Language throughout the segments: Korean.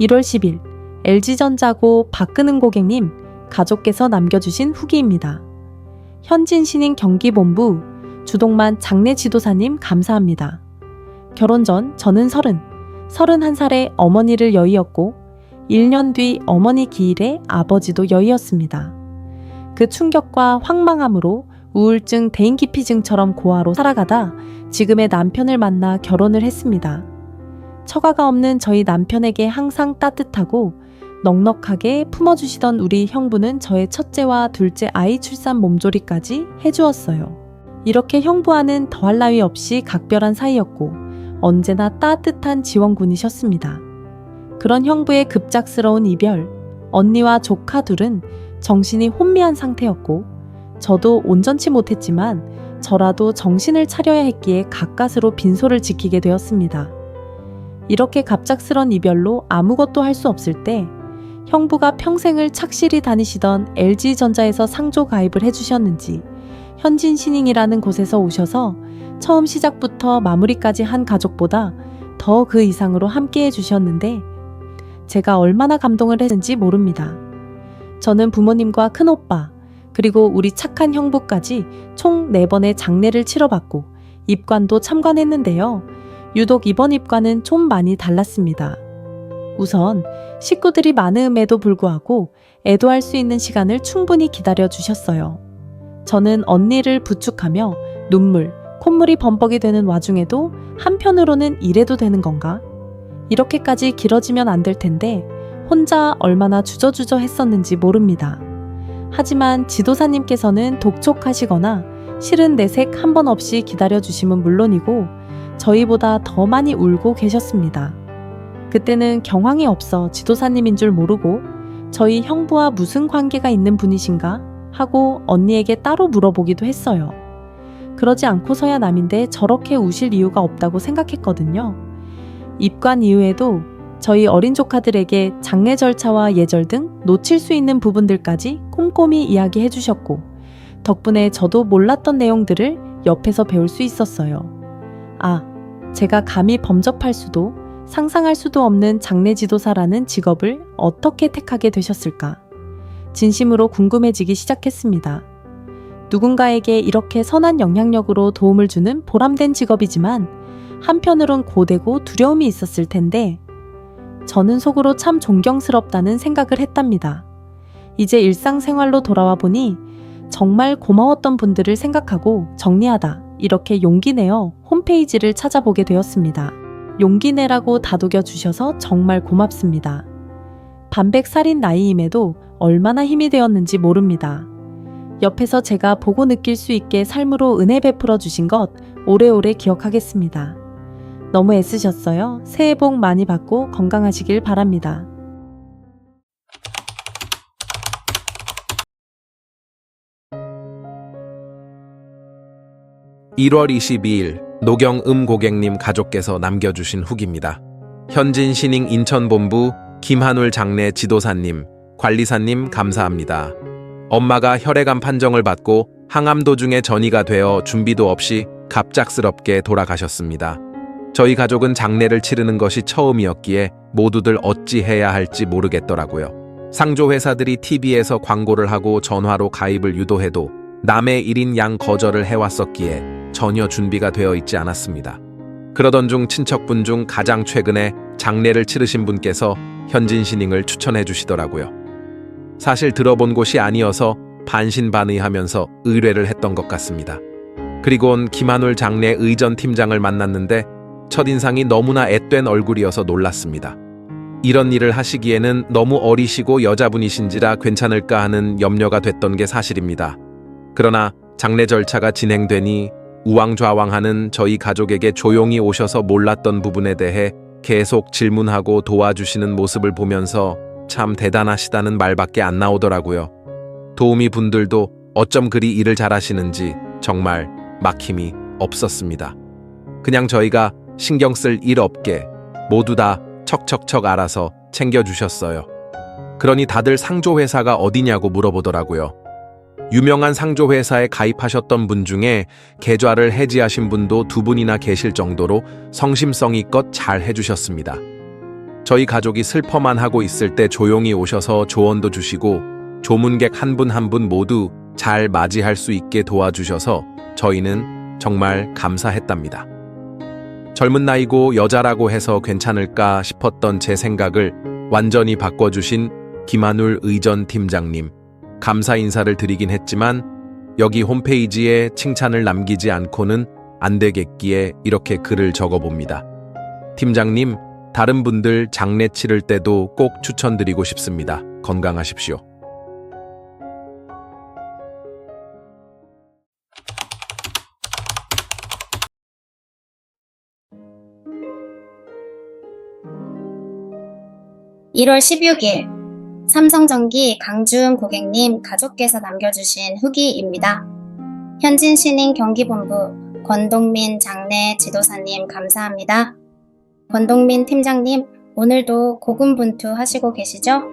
1월 10일 LG전자고 박근은 고객님 가족께서 남겨주신 후기입니다. 현진 신인 경기본부 주동만 장례 지도사님 감사합니다. 결혼 전 저는 서른, 서른한 살에 어머니를 여의었고 1년 뒤 어머니 기일에 아버지도 여의었습니다. 그 충격과 황망함으로 우울증 대인기피증처럼 고아로 살아가다 지금의 남편을 만나 결혼을 했습니다. 처가가 없는 저희 남편에게 항상 따뜻하고 넉넉하게 품어주시던 우리 형부는 저의 첫째와 둘째 아이 출산 몸조리까지 해주었어요. 이렇게 형부와는 더할 나위 없이 각별한 사이였고 언제나 따뜻한 지원군이셨습니다. 그런 형부의 급작스러운 이별, 언니와 조카 둘은 정신이 혼미한 상태였고 저도 온전치 못했지만 저라도 정신을 차려야 했기에 가까스로 빈소를 지키게 되었습니다. 이렇게 갑작스런 이별로 아무것도 할 수 없을 때 형부가 평생을 착실히 다니시던 LG전자에서 상조 가입을 해주셨는지 현진 신잉이라는 곳에서 오셔서 처음 시작부터 마무리까지 한 가족보다 더 그 이상으로 함께 해주셨는데 제가 얼마나 감동을 했는지 모릅니다. 저는 부모님과 큰오빠, 그리고 우리 착한 형부까지 총 4번의 장례를 치러봤고 입관도 참관했는데요. 유독 이번 입관은 좀 많이 달랐습니다. 우선 식구들이 많음에도 불구하고 애도할 수 있는 시간을 충분히 기다려 주셨어요. 저는 언니를 부축하며 눈물, 콧물이 범벅이 되는 와중에도 한편으로는 이래도 되는 건가? 이렇게까지 길어지면 안 될 텐데 혼자 얼마나 주저주저 했었는지 모릅니다. 하지만 지도사님께서는 독촉하시거나 실은 내색 한 번 없이 기다려 주심은 물론이고 저희보다 더 많이 울고 계셨습니다. 그때는 경황이 없어 지도사님인 줄 모르고 저희 형부와 무슨 관계가 있는 분이신가 하고 언니에게 따로 물어보기도 했어요. 그러지 않고서야 남인데 저렇게 우실 이유가 없다고 생각했거든요. 입관 이후에도 저희 어린 조카들에게 장례 절차와 예절 등 놓칠 수 있는 부분들까지 꼼꼼히 이야기해 주셨고, 덕분에 저도 몰랐던 내용들을 옆에서 배울 수 있었어요. 아, 제가 감히 범접할 수도 상상할 수도 없는 장례 지도사라는 직업을 어떻게 택하게 되셨을까? 진심으로 궁금해지기 시작했습니다. 누군가에게 이렇게 선한 영향력으로 도움을 주는 보람된 직업이지만 한편으론 고되고 두려움이 있었을 텐데 저는 속으로 참 존경스럽다는 생각을 했답니다. 이제 일상생활로 돌아와 보니 정말 고마웠던 분들을 생각하고 정리하다 이렇게 용기 내어 홈페이지를 찾아보게 되었습니다. 용기 내라고 다독여 주셔서 정말 고맙습니다. 반백살인 나이임에도 얼마나 힘이 되었는지 모릅니다. 옆에서 제가 보고 느낄 수 있게 삶으로 은혜 베풀어 주신 것 오래오래 기억하겠습니다. 너무 애쓰셨어요. 새해 복 많이 받고 건강하시길 바랍니다. 1월 22일 노경음 고객님 가족께서 남겨주신 후기입니다. 현진 신잉 인천본부 김한울 장례 지도사님, 관리사님 감사합니다. 엄마가 혈액암 판정을 받고 항암 도중에 전이가 되어 준비도 없이 갑작스럽게 돌아가셨습니다. 저희 가족은 장례를 치르는 것이 처음이었기에 모두들 어찌해야 할지 모르겠더라고요. 상조 회사들이 TV에서 광고를 하고 전화로 가입을 유도해도 남의 1인 양 거절을 해왔었기에 전혀 준비가 되어 있지 않았습니다. 그러던 중 친척분 중 가장 최근에 장례를 치르신 분께서 현진 신잉을 추천해 주시더라고요. 사실 들어본 곳이 아니어서 반신반의하면서 의뢰를 했던 것 같습니다. 그리고 온 김한울 장례 의전 팀장을 만났는데 첫인상이 너무나 앳된 얼굴이어서 놀랐습니다. 이런 일을 하시기에는 너무 어리시고 여자분이신지라 괜찮을까 하는 염려가 됐던 게 사실입니다. 그러나 장례 절차가 진행되니 우왕좌왕하는 저희 가족에게 조용히 오셔서 몰랐던 부분에 대해 계속 질문하고 도와주시는 모습을 보면서 참 대단하시다는 말밖에 안 나오더라고요. 도우미 분들도 어쩜 그리 일을 잘하시는지 정말 막힘이 없었습니다. 그냥 저희가 신경 쓸 일 없게 모두 다 척척척 알아서 챙겨주셨어요. 그러니 다들 상조회사가 어디냐고 물어보더라고요. 유명한 상조회사에 가입하셨던 분 중에 계좌를 해지하신 분도 두 분이나 계실 정도로 성심성의껏 잘 해주셨습니다. 저희 가족이 슬퍼만 하고 있을 때 조용히 오셔서 조언도 주시고 조문객 한 분 한 분 모두 잘 맞이할 수 있게 도와주셔서 저희는 정말 감사했답니다. 젊은 나이고 여자라고 해서 괜찮을까 싶었던 제 생각을 완전히 바꿔주신 김한울 의전 팀장님, 감사 인사를 드리긴 했지만 여기 홈페이지에 칭찬을 남기지 않고는 안 되겠기에 이렇게 글을 적어봅니다. 팀장님, 다른 분들 장례 치를 때도 꼭 추천드리고 싶습니다. 건강하십시오. 일 1월 16일 삼성전기 강주은 고객님 가족께서 남겨주신 후기입니다. 현진 신인 경기본부 권동민 장례 지도사님 감사합니다. 권동민 팀장님 오늘도 고군분투 하시고 계시죠?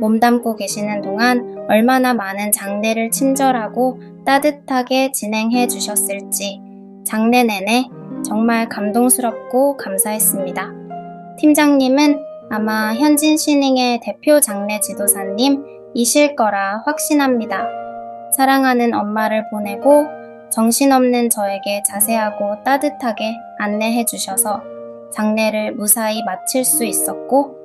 몸담고 계시는 동안 얼마나 많은 장례를 친절하고 따뜻하게 진행해 주셨을지 장례 내내 정말 감동스럽고 감사했습니다. 팀장님은 아마 현진 신ing의 대표 장례 지도사님이실 거라 확신합니다. 사랑하는 엄마를 보내고 정신없는 저에게 자세하고 따뜻하게 안내해 주셔서 장례를 무사히 마칠 수 있었고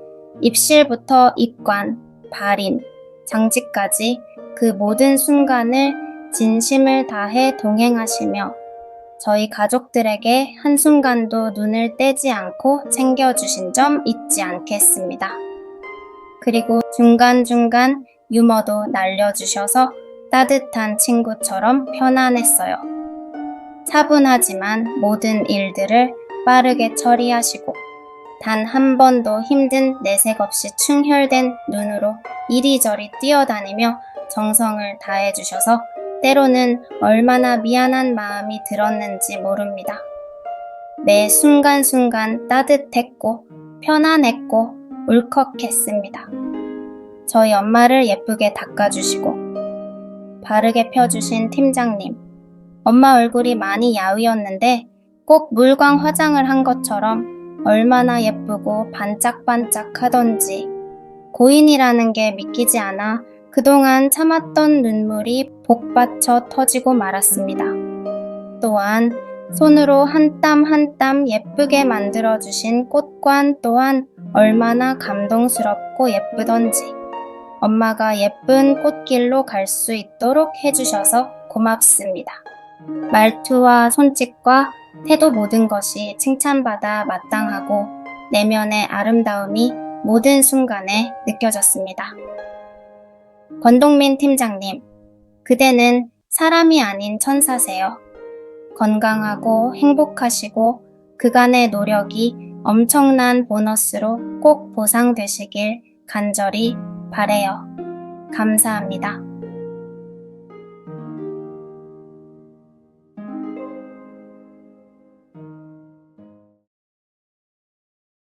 입실부터 입관, 발인, 장지까지 그 모든 순간을 진심을 다해 동행하시며 저희 가족들에게 한순간도 눈을 떼지 않고 챙겨주신 점 잊지 않겠습니다. 그리고 중간중간 유머도 날려주셔서 따뜻한 친구처럼 편안했어요. 차분하지만 모든 일들을 빠르게 처리하시고 단 한 번도 힘든 내색 없이 충혈된 눈으로 이리저리 뛰어다니며 정성을 다해주셔서 때로는 얼마나 미안한 마음이 들었는지 모릅니다. 매 순간순간 따뜻했고 편안했고 울컥했습니다. 저희 엄마를 예쁘게 닦아주시고 바르게 펴주신 팀장님. 엄마 얼굴이 많이 야위었는데 꼭 물광 화장을 한 것처럼 얼마나 예쁘고 반짝반짝 하던지 고인이라는 게 믿기지 않아 그동안 참았던 눈물이 복받쳐 터지고 말았습니다. 또한 손으로 한 땀 한 땀 예쁘게 만들어 주신 꽃관 또한 얼마나 감동스럽고 예쁘던지 엄마가 예쁜 꽃길로 갈 수 있도록 해주셔서 고맙습니다. 말투와 손짓과 태도 모든 것이 칭찬받아 마땅하고 내면의 아름다움이 모든 순간에 느껴졌습니다. 권동민 팀장님, 그대는 사람이 아닌 천사세요. 건강하고 행복하시고 그간의 노력이 엄청난 보너스로 꼭 보상되시길 간절히 바래요. 감사합니다.